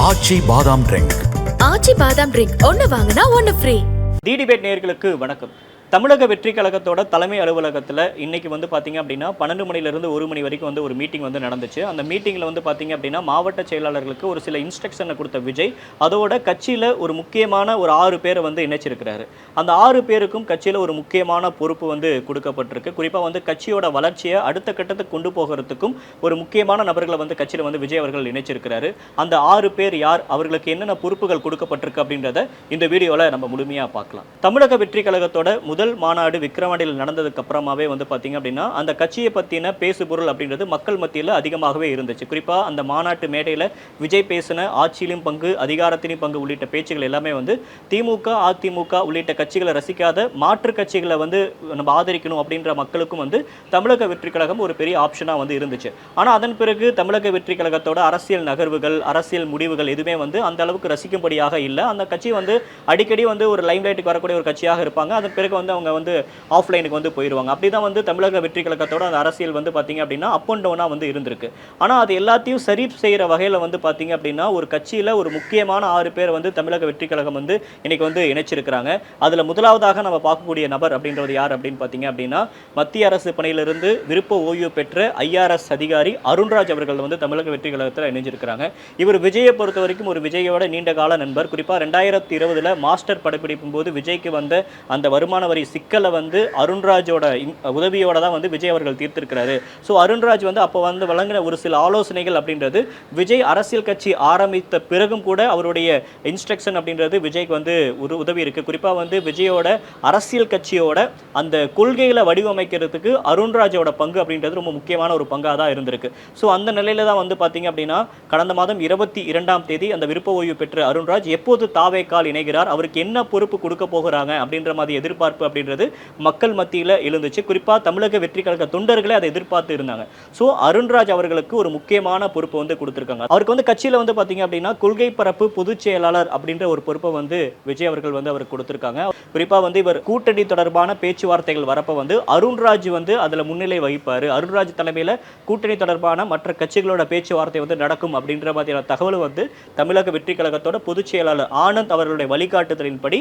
ஆச்சி பாதாம் ட்ரிங்க் ஆச்சி பாதாம் ட்ரிங்க் ஒன்னு வாங்கினா ஒன்னு ஃப்ரீ டி டிபேட் நேயர்களுக்கு வணக்கம். தமிழக வெற்றி கழகத்தோட தலைமை அலுவலகத்தில் இன்னைக்கு வந்து பார்த்தீங்க அப்படின்னா பன்னெண்டு மணிலேருந்து ஒரு மணி வரைக்கும் வந்து ஒரு மீட்டிங் வந்து நடந்துச்சு. அந்த மீட்டிங்கில் வந்து பார்த்தீங்க அப்படின்னா மாவட்ட செயலாளர்களுக்கு ஒரு சில இன்ஸ்ட்ரக்ஷனை கொடுத்த விஜய் அதோட கட்சியில் ஒரு முக்கியமான ஒரு ஆறு பேரை வந்து இணைச்சிருக்கிறாரு. அந்த ஆறு பேருக்கும் கட்சியில் ஒரு முக்கியமான பொறுப்பு வந்து கொடுக்கப்பட்டிருக்கு. குறிப்பாக வந்து கட்சியோட வளர்ச்சியை அடுத்த கட்டத்துக்கு கொண்டு போகிறதுக்கும் ஒரு முக்கியமான நபர்களை வந்து கட்சியில் வந்து விஜய் அவர்கள் இணைச்சிருக்கிறாரு. அந்த ஆறு பேர் யார் அவர்களுக்கு என்னென்ன பொறுப்புகள் கொடுக்கப்பட்டிருக்கு அப்படின்றத இந்த வீடியோவில் நம்ம முழுமையாக பார்க்கலாம். தமிழக வெற்றி கழகத்தோட முதல் மாநாடு விக்ரவாண்டியில் நடந்ததுக்கு அப்புறமாவே வந்து பார்த்தீங்க அப்படின்னா அந்த கட்சியை பற்றின பேசுபொருள் அப்படின்றது மக்கள் மத்தியில் அதிகமாகவே இருந்துச்சு. குறிப்பாக அந்த மாநாட்டு மேடையில் விஜய் பேசின ஆட்சியிலும் பங்கு அதிகாரத்திலும் பங்கு உள்ளிட்ட பேச்சுகள் எல்லாமே வந்து திமுக அதிமுக உள்ளிட்ட கட்சிகளை ரசிக்காத மாற்று கட்சிகளை வந்து நம்ம ஆதரிக்கணும் அப்படின்ற மக்களுக்கும் வந்து தமிழக வெற்றி கழகம் ஒரு பெரிய ஆப்ஷனாக வந்து இருந்துச்சு. ஆனால் அதன் பிறகு தமிழக வெற்றி கழகத்தோட அரசியல் நகர்வுகள் அரசியல் முடிவுகள் எதுவுமே வந்து அந்த அளவுக்கு ரசிக்கும்படியாக இல்லை. அந்த கட்சி வந்து அடிக்கடி வந்து ஒரு லைம் லைட்டுக்கு வரக்கூடிய ஒரு கட்சியாக இருப்பாங்க. அதன் பிறகு வந்து வந்து அவங்க வந்து ஆஃப்லைனுக்கு வந்து போயிடுவாங்க அப்படி தான் வந்து தமிழக வெற்றி கழகத்தோட அந்த அரசியல் வந்து பார்த்தீங்க அப்படின்னா அப் அண்ட் டவுனாக வந்து இருந்திருக்கு. ஆனால் அது எல்லாத்தையும் சரி செய்கிற வகையில் வந்து பார்த்தீங்க அப்படின்னா ஒரு கட்சியில் ஒரு முக்கியமான ஆறு பேர் வந்து தமிழக வெற்றி கழகம் வந்து இன்னைக்கு வந்து இணைச்சிருக்கிறாங்க. அதில் முதலாவதாக நம்ம பார்க்கக்கூடிய நபர் அப்படின்றது யார் அப்படின்னு பார்த்தீங்க அப்படின்னா மத்திய அரசு பணியிலிருந்து விருப்ப ஓய்வு பெற்ற ஐஆர்எஸ் அதிகாரி அருண்ராஜ் அவர்கள் வந்து தமிழக வெற்றி கழகத்தில் இணைஞ்சிருக்கிறாங்க. இவர் விஜயை பொறுத்த வரைக்கும் ஒரு விஜயோட நீண்ட கால நண்பர். குறிப்பாக ரெண்டாயிரத்தி இருபதில் மாஸ்டர் படப்பிடிப்பும் போது விஜய்க்கு வந்த அந்த வருமான வரி சிக்கலை வந்து அருண்ராஜோட இன்- உதவியோட தான் வந்து விஜய் அவர்கள் தீர்த்திருக்கிறாரு. ஸோ அருண்ராஜ் வந்து அப்போ வந்து வழங்கின ஒரு சில ஆலோசனைகள் அப்படின்றது விஜய் அரசியல் கட்சி ஆரம்பித்த பிறகும் கூட அவருடைய இன்ஸ்ட்ரக்ஷன் அப்படின்றது விஜய்க்கு வந்து ஒரு உதவி இருக்குது குறிப்பாக வந்து விஜயோட அரசியல் கட்சியோட அந்த கொள்கைகளை வடிவமைக்கிறதுக்கு அருண்ராஜோட பங்கு அப்படின்றது ரொம்ப முக்கியமான ஒரு பங்காக தான் இருந்திருக்கு. ஸோ அந்த நிலையில தான் வந்து பார்த்தீங்க அப்படின்னா கடந்த மாதம் இருபத்தி இரண்டாம் தேதி அந்த விருப்ப ஓய்வு பெற்ற அருண்ராஜ் எப்போது தாவேக்கால் இணைகிறார் அவருக்கு என்ன பொறுப்பு கொடுக்க போகிறாங்க அப்படின்ற மாதிரி எதிர்பார்ப்பு அப்படின்றது மக்கள் மத்தியில் எழுந்துச்சு. குறிப்பாக தமிழக வெற்றி கழக தொண்டர்களே அதை எதிர்பார்த்து இருந்தாங்க. ஸோ அருண்ராஜ் அவர்களுக்கு ஒரு முக்கியமான பொறுப்பு வந்து கொடுத்துருக்காங்க. அவருக்கு வந்து கட்சியில் வந்து பார்த்தீங்க அப்படின்னா கொள்கை பரப்பு பொதுச் செயலாளர் அப்படின்ற ஒரு பொறுப்பை வந்து விஜய் அவர்கள் வந்து அவருக்கு கொடுத்துருக்காங்க. குறிப்பாக வந்து இவர் கூட்டணி தொடர்பான பேச்சுவார்த்தைகள் வரப்போ வந்து அருண்ராஜ் வந்து அதில் முன்னிலை வகிப்பார். அருண்ராஜ் தலைமையில் கூட்டணி தொடர்பான மற்ற கட்சிகளோட பேச்சுவார்த்தை வந்து நடக்கும் அப்படின்ற மாதிரியான தகவல் வந்து தமிழக வெற்றி கழகத்தோட பொதுச் செயலாளர் ஆனந்த் அவர்களுடைய வழிகாட்டுதலின்படி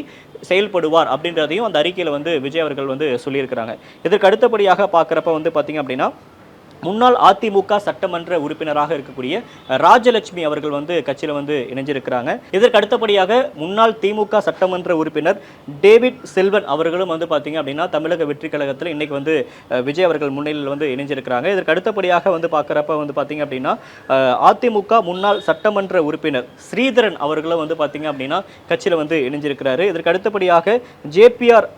செயல்படுவார் அப்படின்றதையும் அந்த அறிக்கையில் வந்து விஜய் அவர்கள் வந்து சொல்லியிருக்கிறாங்க. இதற்கு அடுத்தபடியாக பார்க்குறப்ப வந்து பார்த்தீங்க அப்படின்னா முன்னாள் அதிமுக சட்டமன்ற உறுப்பினராக இருக்கக்கூடிய ராஜலட்சுமி அவர்கள் வந்து கட்சியில் வந்து இணைஞ்சிருக்கிறாங்க. இதற்கு அடுத்தபடியாக முன்னாள் திமுக சட்டமன்ற உறுப்பினர் டேவிட் செல்வன் அவர்களும் வந்து பார்த்தீங்க அப்படின்னா தமிழக வெற்றி கழகத்தில் இன்னைக்கு வந்து விஜய் அவர்கள் முன்னிலையில் வந்து இணைஞ்சிருக்கிறாங்க. இதற்கு அடுத்தபடியாக வந்து பார்க்குறப்ப வந்து பார்த்தீங்க அப்படின்னா அதிமுக முன்னாள் சட்டமன்ற உறுப்பினர் ஸ்ரீதரன் அவர்களும் வந்து பார்த்தீங்க அப்படின்னா கட்சியில் வந்து இணைஞ்சிருக்கிறாரு. இதற்கு அடுத்தபடியாக ஜேபிஆர்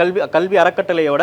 கல்வி கல்வி அறக்கட்டளையோட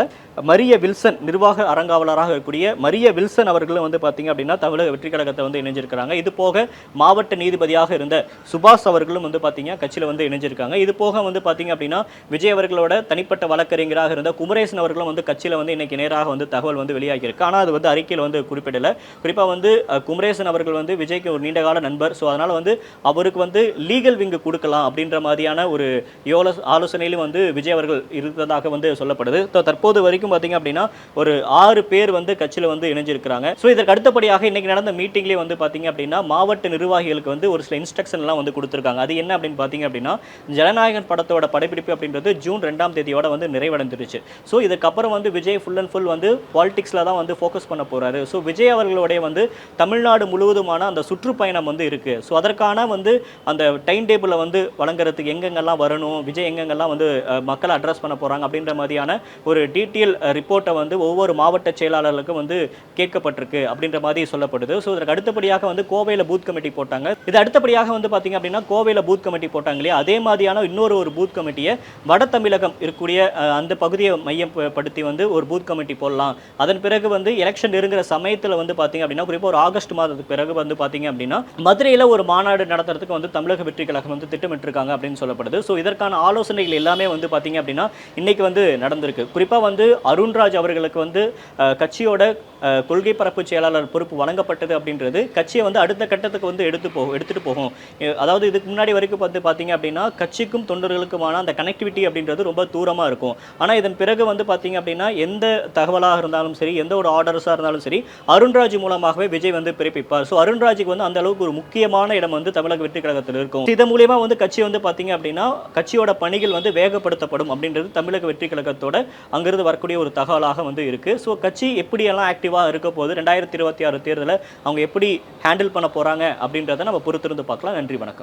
மரிய வில்சன் நிர்வாக அறங்காவலராக இருக்கக்கூடிய மரிய வில்சன் அவர்களும் வந்து பார்த்தீங்க அப்படின்னா தமிழக வெற்றி கழகத்தை வந்து இணைஞ்சிருக்கிறாங்க. இது போக மாவட்ட நீதிபதியாக இருந்த சுபாஷ் அவர்களும் வந்து பார்த்தீங்க கட்சியில் வந்து இணைஞ்சிருக்காங்க. இது போக வந்து பார்த்தீங்க அப்படின்னா விஜய் அவர்களோட தனிப்பட்ட வழக்கறிஞராக இருந்த குமரேசன் அவர்களும் வந்து கட்சியில் வந்து இன்னைக்கு நேராக வந்து தகவல் வந்து வெளியாகியிருக்கு. ஆனால் அது வந்து அறிக்கையில் வந்து குறிப்பிடலை. குறிப்பாக வந்து குமரேசன் அவர்கள் வந்து விஜய்க்கு ஒரு நீண்டகால நண்பர். ஸோ அதனால் வந்து அவருக்கு வந்து லீகல் விங்கு கொடுக்கலாம் அப்படின்ற மாதிரியான ஒரு யோல ஆலோசனையிலும் வந்து விஜய் அவர்கள் இருந்ததாக வந்து சொல்லப்படுது. தற்போது வரைக்கும் பார்த்தீங்க அப்படின்னா ஒரு ஆறு பேர் வந்து கட்சியில் வந்து இணைஞ்சிருக்கிறாங்க. ஸோ இதற்கு அடுத்தபடியாக இன்னைக்கு நடந்த மீட்டிங்லேயே வந்து பார்த்தீங்க அப்படின்னா மாவட்ட நிர்வாகிகளுக்கு வந்து ஒரு சில இன்ஸ்ட்ரக்ஷன்லாம் வந்து கொடுத்துருக்காங்க. அது என்ன அப்படின்னு பார்த்தீங்க அப்படின்னா ஜனநாயகன் படத்தோட படப்பிடிப்பு அப்படின்றது ஜூன் ரெண்டாம் தேதியோட வந்து நிறைவடைந்துருச்சு. ஸோ இதுக்கப்புறம் வந்து விஜய் ஃபுல் அண்ட் ஃபுல் வந்து பாலிடிக்ஸில் தான் வந்து ஃபோக்கஸ் பண்ண போகிறாரு ஸோ விஜய் அவர்களுடைய வந்து தமிழ்நாடு முழுவதுமான அந்த சுற்றுப்பயணம் வந்து இருக்குது ஸோ அதற்கான வந்து அந்த டைம் டேபிளை வந்து வழங்குறதுக்கு எங்கெங்கெல்லாம் வரணும் விஜய் எங்கெங்கெல்லாம் வந்து மக்களை அட்ரஸ் பண்ண போகிறாங்க அப்படின்ற மாதிரியான ஒரு டீட்டெயில் ரிப்போர்ட்டை வந்து ஒவ்வொரு மாவட்ட செயலாளர்களுக்கும் வந்து கேட்கப்பட்டிருக்கு அப்படின்ற மாதிரி சொல்லப்படுது. ஸோ இதற்கு அடுத்தபடியாக வந்து கோவையில் பூத் கமிட்டி போட்டாங்க. இது அடுத்தபடியாக வந்து பார்த்தீங்க அப்படின்னா கோவையில் பூத் கமிட்டி போட்டாங்க இல்லையா? அதே மாதிரியான இன்னொரு ஒரு பூத் கமிட்டியை வட தமிழகம் இருக்கக்கூடிய அந்த பகுதியை மையப்படுத்தி வந்து ஒரு பூத் கமிட்டி போடலாம். அதன் பிறகு வந்து எலெக்ஷன் நெருங்குற சமயத்தில் வந்து பார்த்தீங்க அப்படின்னா குறிப்பாக ஒரு ஆகஸ்ட் மாதத்துக்கு பிறகு வந்து பார்த்தீங்க அப்படின்னா மதுரையில் ஒரு மாநாடு நடத்துறதுக்கு வந்து தமிழக வெற்றி கழகம் வந்து திட்டமிட்டிருக்காங்க அப்படின்னு சொல்லப்படுது. ஸோ இதற்கான ஆலோசனைகள் எல்லாமே வந்து பார்த்தீங்க அப்படின்னா இன்னைக்கு வந்து நடந்திருக்கு. குறிப்பாக வந்து அருண்ராஜ் அவர்களுக்கு வந்து கட்சியோட கொள்கை பரப்பு செயலாளர் பொறுப்பு வழங்கப்பட்டது அப்படின்றது கட்சியை வந்து அடுத்த கட்டத்துக்கு வந்து எடுத்து போ எடுத்துட்டு போகும். அதாவது இதுக்கு முன்னாடி வரைக்கும் பார்த்து பார்த்தீங்க அப்படின்னா கட்சிக்கும் தொண்டர்களுக்குமான அந்த கனெக்டிவிட்டி அப்படின்றது ரொம்ப தூரமாக இருக்கும். ஆனால் இதன் பிறகு வந்து பார்த்தீங்க அப்படின்னா எந்த தகவலாக இருந்தாலும் சரி எந்த ஒரு ஆர்டர்ஸாக இருந்தாலும் சரி அருண்ராஜ் மூலமாகவே விஜய் வந்து பிறப்பிப்பார். ஸோ அருண்ராஜுக்கு வந்து அந்த அளவுக்கு ஒரு முக்கியமான இடம் வந்து தமிழக வெற்றி கழகத்தில் இருக்கும். இதன் மூலியமா வந்து கட்சி வந்து பார்த்தீங்க அப்படின்னா கட்சியோட பணிகள் வந்து வேகப்படுத்தப்படும் அப்படின்றது தமிழக வெற்றி கழகத்தோட அங்கிருந்து வரக்கூடிய ஒரு தகவலாக வந்து இருக்குது ஸோ கட்சி எப்படியெல்லாம் ஆக்டிவாக இருக்க போகுது. ரெண்டாயிரத்தி இருபத்தி ஆறு தேர்தலை அவங்க எப்படி ஹேண்டில் பண்ண போறாங்க அப்படின்றத நம்ம பொறுத்திருந்து பார்க்கலாம். நன்றி வணக்கம்.